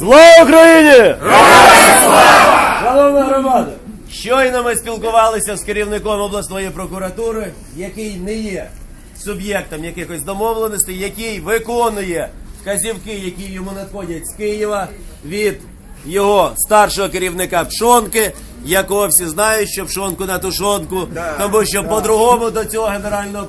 Слава Україні! Шановна громада! Щойно ми спілкувалися з керівником обласної прокуратури, який не є суб'єктом якихось домовленостей, який виконує вказівки, які йому надходять з Києва від його старшого керівника Пшонки, якого всі знають, що Пшонку на тушонку, тому що по-другому до цього генерального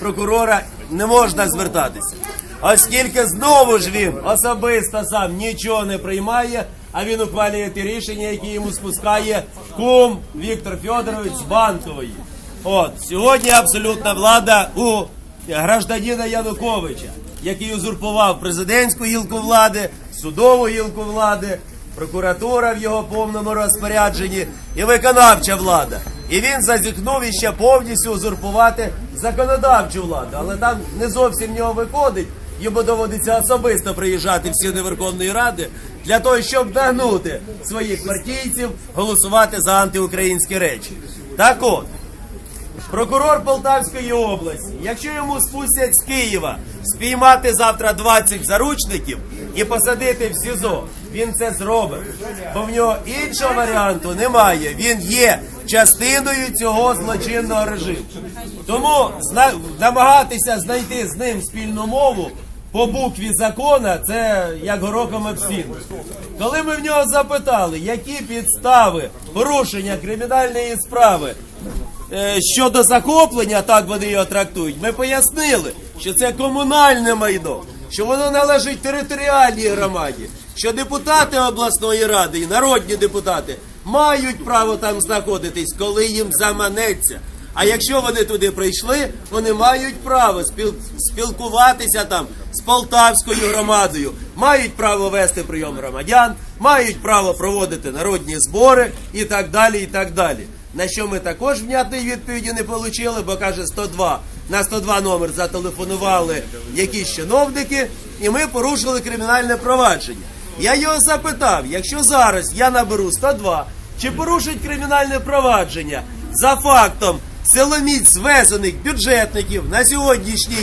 прокурора не можна звертатися. Оскільки знову ж він особисто сам нічого не приймає, а він ухвалює ті рішення, які йому спускає кум Віктор Федорович з банкової. От сьогодні абсолютна влада у гражданина Януковича, який узурпував президентську гілку влади, судову гілку влади, прокуратура в його повному розпорядженні і виконавча влада. І він зазіхнув іще повністю узурпувати законодавчу владу, але там не зовсім нього виходить. Йому доводиться особисто приїжджати в стіни Верховної Ради для того, щоб нагнути своїх партійців голосувати за антиукраїнські речі. Так от, Прокурор Полтавської області, якщо йому спустять з Києва спіймати завтра 20 заручників і посадити в СІЗО, він це зробить. Бо в нього іншого варіанту немає. Він є частиною цього злочинного режиму. Тому намагатися знайти з ним спільну мову по букві закона це як горохом об. Коли ми в нього запитали, які підстави порушення кримінальної справи е, щодо захоплення, так вони його трактують, ми пояснили, що це комунальне майно, що воно належить територіальній громаді, що депутати обласної ради і народні депутати мають право там знаходитись, коли їм заманеться. А якщо вони туди прийшли, вони мають право спіл- спілкуватися там з полтавською громадою, мають право вести прийом громадян, мають право проводити народні збори і так далі. і так далі. На що ми також внятної відповіді не отримали, бо каже 102. На 102 номер зателефонували якісь чиновники, і ми порушили кримінальне провадження. Я його запитав, якщо зараз я наберу 102, чи порушить кримінальне провадження за фактом силоміць звезених бюджетників на сьогоднішній